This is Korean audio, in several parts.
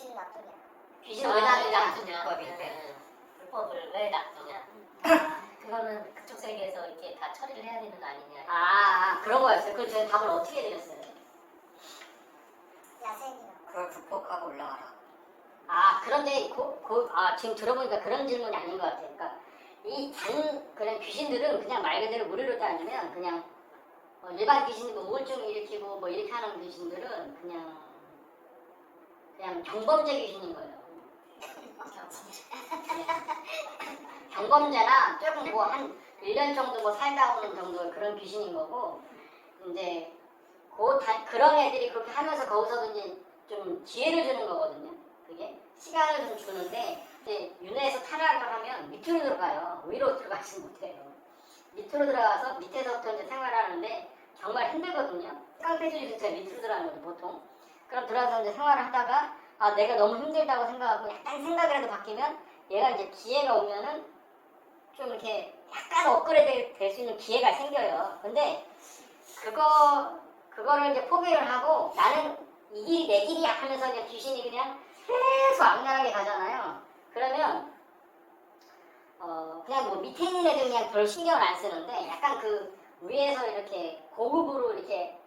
귀신 나쁘냐? 귀신은 왜 아? 불법인데 불법을 왜 놔두냐? 그거는 그쪽 세계에서 이렇게 다 처리를 해야 되는 거 아니냐? 아, 아 그런 거였어요. 그럼 제가 답을 어떻게 드렸어요? 야생이라고. 그걸 극복하고 올라가라. 아 그런데 고, 고, 아 지금 들어보니까 그런 질문이 아닌 것 같아요. 그러니까 이단 그냥 귀신들은 그냥 말 그대로 무리로 따지면 그냥 어, 일반 귀신 뭐 우울증 일으키고 뭐 이렇게 하는 귀신들은 그냥 그냥 경범죄 귀신인 거예요. 경범죄나 조금 뭐한 1년 정도 뭐 살다 오는 정도의 그런 귀신인 거고 이제 그 다, 그런 애들이 그렇게 하면서 거기서도 이제 좀 기회를 주는 거거든요. 그게 시간을 좀 주는데 이제 윤회에서 타락을 하면 밑으로 들어가요. 위로 들어가지 못해요. 밑으로 들어가서 밑에서부터 이제 생활하는데 정말 힘들거든요. 깡패들이 진짜 밑으로 들어가는 거죠 보통. 그럼 들어가서 이제 생활을 하다가 아 내가 너무 힘들다고 생각하고 약간 생각이라도 바뀌면 얘가 이제 기회가 오면은 좀 이렇게 약간 업그레이드 될 수 있는 기회가 생겨요. 근데 그거 그거를 이제 포기를 하고 나는 이 길이 내 길이야 하면서 이제 귀신이 그냥 계속 악랄하게 가잖아요. 그러면 어 그냥 뭐 밑에 있는 애들 그냥 별 신경을 안 쓰는데 약간 그 위에서 이렇게 고급으로 이렇게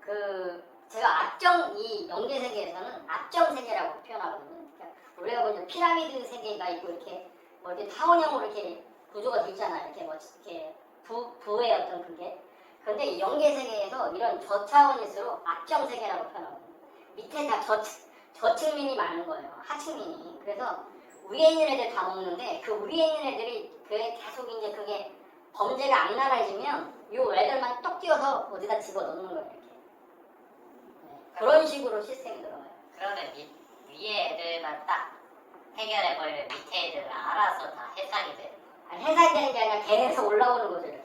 그 제가 악정 이 영계 세계에서는 악정 세계라고 표현하거든요. 그러니까 우리가 보면 피라미드 세계가 있고 이렇게 뭐 이렇게 타원형으로 이렇게 구조가 돼 있잖아요. 이렇게 뭐 이렇게 부 부의 어떤 그게. 근데 이 영계 세계에서 이런 저차원일수록 악정 세계라고 표현하거든요. 밑에 다 저, 저층민이 많은 거예요. 하층민이. 그래서 위에 있는 애들 다 먹는데 그 위에 있는 애들이 그게 계속 이제 그게 범죄가 악랄해지면 요 애들만 똑 뛰어서 어디다 집어 넣는 거예요. 그런 식으로 시스템이 들어가요. 그러면 밑, 위에 애들만 딱 해결해 버리면 밑에 애들은 알아서 다 해산이 돼. 아니, 해산이 되는 게 아니라 걔네에서 올라오는 거죠. 이렇게.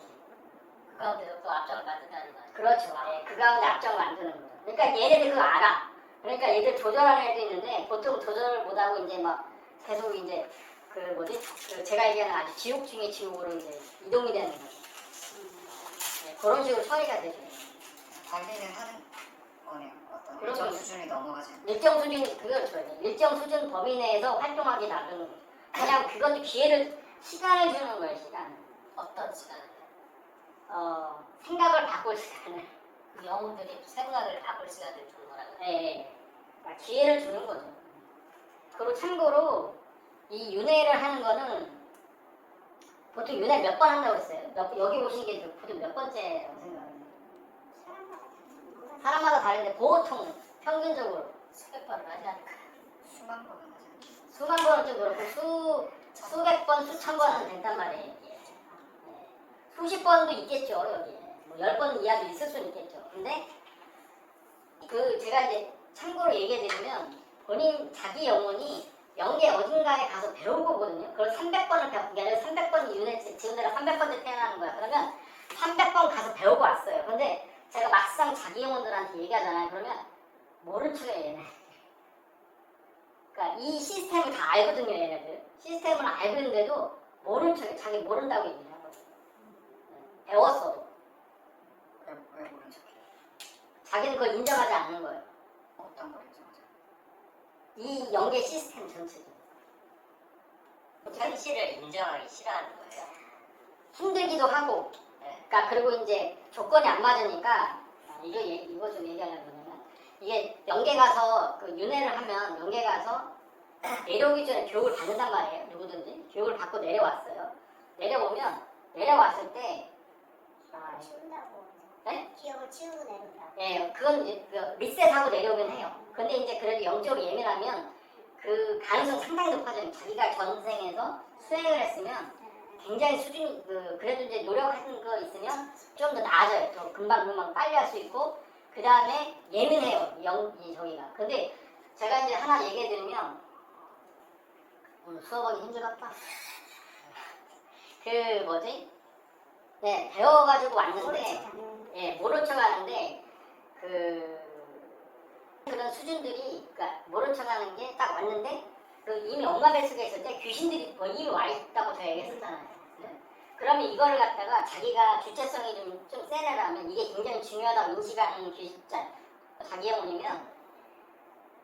그 가운데서 또 앞장을 만든다는 거야. 그렇죠. 예, 그 가운데 악정을 만드는 거죠. 그러니까 얘네들 그거 알아. 그러니까 얘들 조절하는 애도 있는데 보통 조절을 못하고 이제 막 계속 이제 그 뭐지? 그 제가 얘기하는 아주 지옥 중에 지옥으로 이제 이동이 되는 거죠. 예, 그런 식으로 처리가 되죠. 관리를 하는 거네요. 어떤 그런 일정. 수준이 넘어가지 않는. 일정 수준 그거죠. 일정 수준 범위 내에서 활동하기 거죠. 그냥 그것도 기회를 시간을 주는 거예요. 시간. 어떤 시간에 어 생각을 바꿀 시간을. 그 영웅들이 생각을 바꿀 시간을 주는 거라고. 예, 예. 아, 기회를 주는 거죠. 그리고 참고로 이 윤회를 하는 거는 보통 윤회 몇 번 한다고 했어요. 몇- 여기 오신 게 보통 몇 번째라고 생각해요. 사람마다 다른데 보통 평균적으로 수백 번을 하지 않을까. 수만 번은 하지 않는. 수만 번은 좀 그렇고 수 수백 번, 수천 번은 된단 말이에요. 예. 수십 번도 있겠죠 여기. 뭐열 번 이하도 있을 수는 있겠죠. 근데 그 제가 이제 참고로 얘기해 드리면 본인 자기 영혼이 영계 어딘가에 가서 배운 거거든요. 그걸 300번을 배운 게 아니라 300번 윤회 지금 내가 300번째 태어나는 거야. 그러면 300번 가서 배우고 왔어요. 근데 제가 막상 자기 영혼들한테 얘기하잖아요. 그러면 모른 척해 얘네. 그러니까 이 시스템을 다 알거든요, 얘네들. 시스템을 알고 있는데도 모른 척, 자기 모른다고 얘기를 하거든요. 네, 배웠어도. 왜, 왜 모른 척해? 자기는 그걸 인정하지 않는 거예요. 어떤 걸 인정하죠? 이 연계 시스템 전체적으로. 현실을 인정하기 싫어하는 거예요. 힘들기도 하고, 예, 그러니까 그리고 이제 조건이 안 맞으니까 아, 이거 얘- 이거 좀 얘기하려고 그러면 이게 연계 가서 그 윤회를 하면 연계 가서 내려오기 전에 교육을 받는단 말이에요. 누구든지 교육을 받고 내려왔어요. 내려오면 내려왔을 때 아, 치운다고. 네? 기억을 치우고 내린다. 예, 그건 이제 그 리셋하고 내려오면 해요. 근데 이제 그래도 영적으로 예민하면 그 가능성 상당히 높아져요. 자기가 전생에서 수행을 했으면 굉장히 수준이 그 그래도 이제 노력하는 거 있으면 좀 더 나아져요. 더 금방 금방 빨리 할 수 있고 그 다음에 예민해요. 영이 저기가. 근데 제가 이제 하나 얘기해 드리면 오늘 수업하기 힘들었다. 그 뭐지? 네 배워가지고 왔는데 예, 모른 척 하는데 그 그런 수준들이 그러니까 모른 척 하는 게 딱 왔는데 그 이미 엄마 뱃속에 있을 때 귀신들이 뭐 이미 와 있다고 저 얘기했었잖아요. 네? 그러면 이거를 갖다가 자기가 주체성이 좀, 좀센 애라면 이게 굉장히 중요하다고 인식하는 귀신자 자기 영혼이면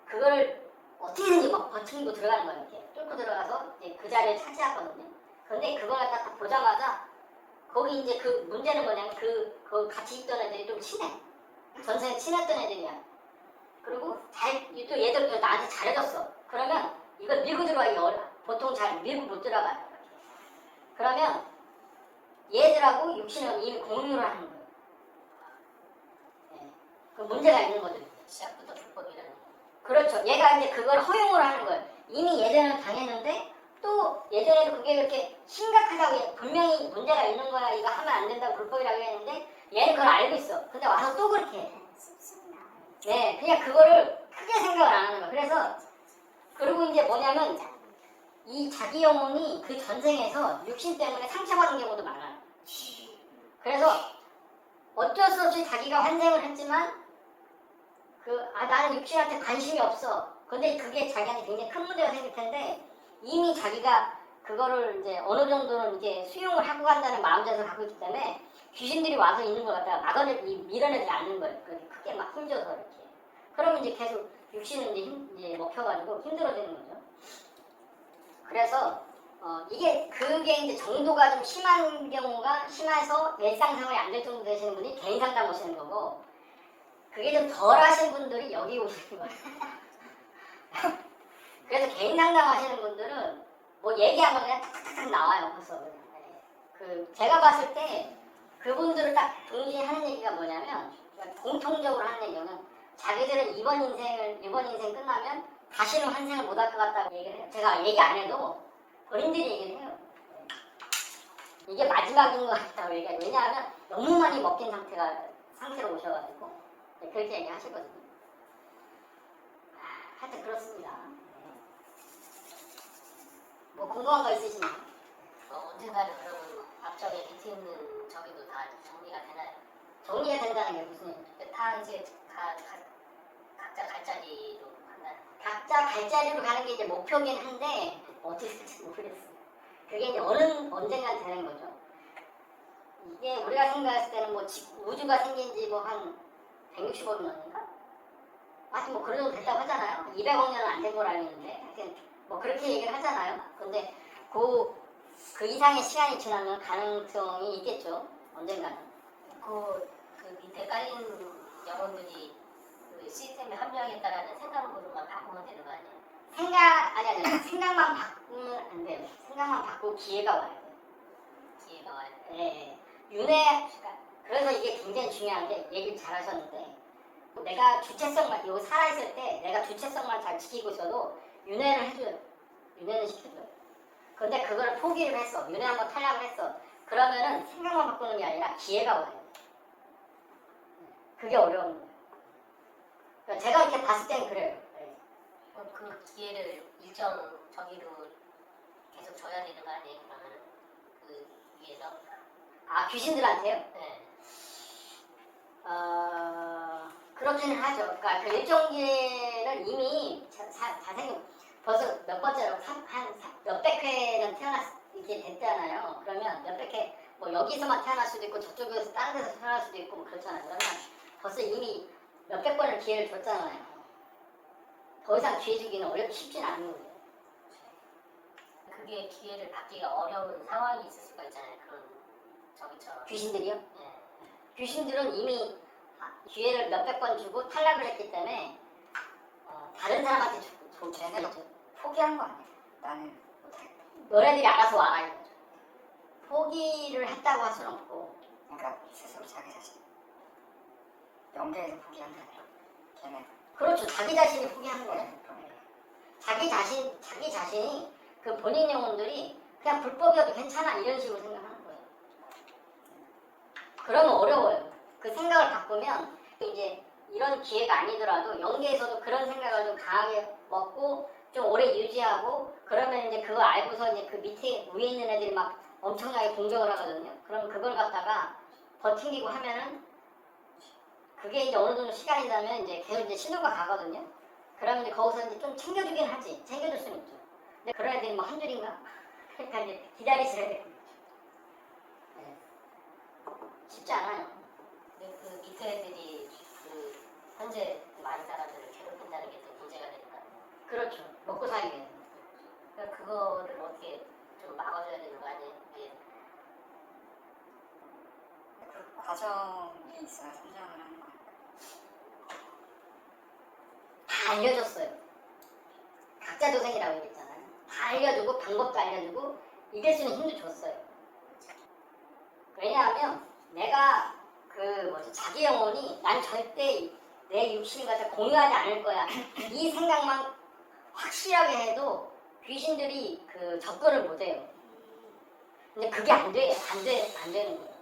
그거를 어떻게든지 막 버티고 들어가는 거예요. 이렇게 뚫고 들어가서 이제 그 자리를 차지하거든요. 근데 그걸 갖다 딱 보자마자 거기 이제 그 문제는 뭐냐면 그, 그 같이 있던 애들이 좀 친해. 전생에 친했던 애들이야. 그리고 잘, 또 얘들 나한테 잘해줬어. 그러면 이걸 밀고 들어가기 어려 보통 잘 밀고 못 들어가요. 그러면 얘들하고 육신은 이미 공유를 하는 거예요. 예. 그 문제가 있는 거죠. 시작부터 불법이라는 그렇죠. 얘가 이제 그걸 허용을 하는 거예요. 이미 예전에는 당했는데 또 예전에도 그게 그렇게 심각하다고 분명히 문제가 있는 거야. 이거 하면 안 된다고 불법이라고 했는데 얘는 그걸 알고 있어. 근데 와서 또 그렇게 해. 네, 그냥 그거를 크게 생각을 안 하는 거야. 그래서 그리고 이제 뭐냐면 이 자기 영혼이 그 전생에서 육신 때문에 상처받은 경우도 많아요. 그래서 어쩔 수 없이 자기가 환생을 했지만 그, 아, 나는 육신한테 관심이 없어. 근데 그게 자기한테 굉장히 큰 문제가 생길 텐데, 이미 자기가 그거를 이제 어느 정도는 이제 수용을 하고 간다는 마음자세를 갖고 있기 때문에, 귀신들이 와서 있는 걸 갖다가 막아내, 이- 밀어내지 않는 거예요. 그렇게 크게 막 힘줘서 이렇게. 그러면 이제 계속 육신은 이제, 힘, 이제 먹혀가지고 힘들어지는 거죠. 그래서, 어, 이게, 그게 이제 정도가 좀 심한 경우가 심해서 일상생활이 안 될 정도 되시는 분이 개인 상담 오시는 거고, 그게 좀 덜 하신 분들이 여기 오시는 거예요. 그래서 개인 상담 하시는 분들은 뭐 얘기하면 그냥 탁탁탁 나와요. 벌써. 네. 그 제가 봤을 때 그분들을 딱 동시에 하는 얘기가 뭐냐면 공통적으로 하는 얘기는 자기들은 이번 인생을 이번 인생 끝나면 다시는 환생을 못 할 것 같다고 얘기를 해요. 제가 얘기 안 해도 본인들이 얘기를 해요. 이게 마지막인 것 같다고 얘기해요. 왜냐하면 너무 많이 먹힌 상태가 상태로 오셔가지고 네, 그렇게 얘기하시거든요. 아, 하여튼 그렇습니다. 네. 뭐 궁금한 거 있으시나요? 어, 언젠가는 그러면 앞쪽에 밑에 있는 저기도 다 정리가 되나요? 정리가 된다는 게 무슨 얘기죠? 다 이제 가, 가, 각자 갈 자리로 한다. 각자 갈 자리로 가는 게 이제 목표긴 한데 어떻게 될지 모르겠어요. 그게 이제 어느 언젠간 되는 거죠. 이게 우리가 생각했을 때는 뭐 지- 우주가 생긴 지 뭐 한 160억 년인가? 하여튼 뭐 그런 정도 됐다고 하잖아요. 200억 년은 안 된 걸 알고 있는데 하여튼 뭐 그렇게 얘기를 하잖아요. 근데 그, 그 이상의 시간이 지나면 가능성이 있겠죠. 언젠가는. 그, 그 밑에 깔린 영혼들이 그 시스템에 합류하겠다라는 생각으로만 바꾸면 되는 거 아니에요? 생각, 아니, 아니, 생각만 바꾸면 안 돼요. 생각만 바꾸고 기회가 와야 돼요. 기회가 와야 돼. 예, 예. 윤회 그래서 이게 굉장히 중요한 게 얘기를 잘 하셨는데 내가 주체성만 여기 살아 있을 때 내가 주체성만 잘 지키고 있어도 윤회를 해줘요 윤회는 시켜줘요 근데 그걸 포기를 했어 윤회 한번 탈락을 했어 그러면은 생각만 바꾸는 게 아니라 기회가 와요 그게 어려운 거예요 그러니까 제가 이렇게 봤을 땐 그래요 예. 그럼 그 기회를 일정 저기로 계속 줘야 되는 거 아니에요? 그러면은 그 위에서. 아 귀신들한테요? 네. 어, 그렇기는 하죠. 그러니까 그 일정 기회는 이미 자, 자, 자생 벌써 몇 번째로 삼- 한 삼- 몇백 회는 태어났 이렇게 됐잖아요. 그러면 몇백 회, 뭐 여기서만 태어날 수도 있고 저쪽에서 다른 데서 태어날 수도 있고 뭐 그렇잖아요. 그러면 벌써 이미 몇백 번을 기회를 줬잖아요. 더 이상 기회 주기는 어렵 쉽진 않은 거예요. 그게 기회를 받기가 어려운 상황이 있을 수가 있잖아요. 그런 저기처럼. 귀신들이요? 네. 귀신들은 이미 기회를 몇백 번 주고 탈락을 했기 때문에 어, 다른 사람한테 주- 주- 주겠죠. 포기한 거 아니야? 나는 못해. 너네들이 알아서 와라 이거죠. 포기를 했다고 할 수는 없고 그러니까 스스로 자기 자신. 연계해서 포기한다. 걔네. 그렇죠. 자기 자신이 포기하는 거예요. 자기 자신 자기 자신이 그 본인 영혼들이 그냥 불법이어도 괜찮아 이런 식으로 생각하는 거예요. 그러면 어려워요. 그 생각을 바꾸면 이제 이런 기회가 아니더라도 연계에서도 그런 생각을 좀 강하게 먹고 좀 오래 유지하고 그러면 이제 그거 알고서 이제 그 밑에 위에 있는 애들이 막 엄청나게 공격을 하거든요. 그럼 그걸 갖다가 버티기고 하면은 그게 이제 어느 정도 시간이 지나면 이제 계속 이제 신호가 가거든요. 그러면 이제 거기서 이제 좀 챙겨주긴 하지. 챙겨줄 수는 있죠. 근데 그런 애들이 뭐 한둘인가? 그러니까 이제 기다리셔야 돼요. 네. 쉽지 않아요. 근데 그 밑에 애들이 그 현재 많은 사람들을 괴롭힌다는 게 또 문제가 되는 거 아니에요? 그렇죠. 먹고 살기 위해서. 그러니까 그거를 어떻게 좀 막아줘야 되는 거 아니에요? 그 과정에 있어야 성장을 하는 거야. 다 알려줬어요. 각자 도생이라고 얘기했잖아요. 다 알려주고 방법도 알려주고 이길 수 있는 힘도 줬어요. 왜냐하면 내가 그 뭐지 자기 영혼이 난 절대 내 육신과 다 공유하지 않을 거야. 이 생각만 확실하게 해도 귀신들이 그 접근을 못해요. 근데 그게 안 돼, 안 돼, 안 되는 거예요.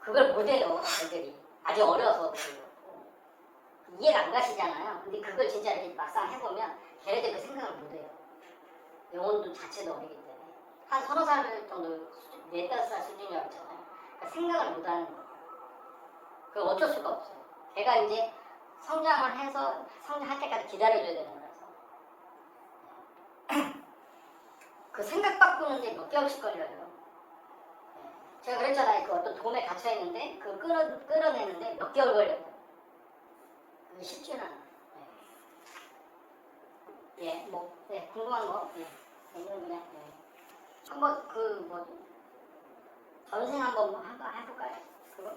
그걸 못해요, 애들이. 아직 어려서 그래요. 이해가 안 가시잖아요. 근데 그걸 진짜 이렇게 막상 해보면 걔네들 그 생각을 못해요. 영혼도 자체도 어리기 때문에. 한 서너 살 정도, 수준, 네 다섯 살 수준이라고 했잖아요. 그러니까 생각을 못하는 거예요. 그 어쩔 수가 없어요. 걔가 이제 성장을 해서 성장할 때까지 기다려줘야 되는 거라서. 그 생각 바꾸는데 몇 개월씩 걸려요. 제가 그랬잖아요. 그 어떤 돔에 갇혀 있는데 그걸 끌어, 끌어내는데 몇 개월 걸려요. 쉽지는 않아요. 예, 예, 뭐, 예, 궁금한 거, 예, 이건 그냥, 예. 한번 그 뭐지 전생 뭐 한번 해볼까요? 그거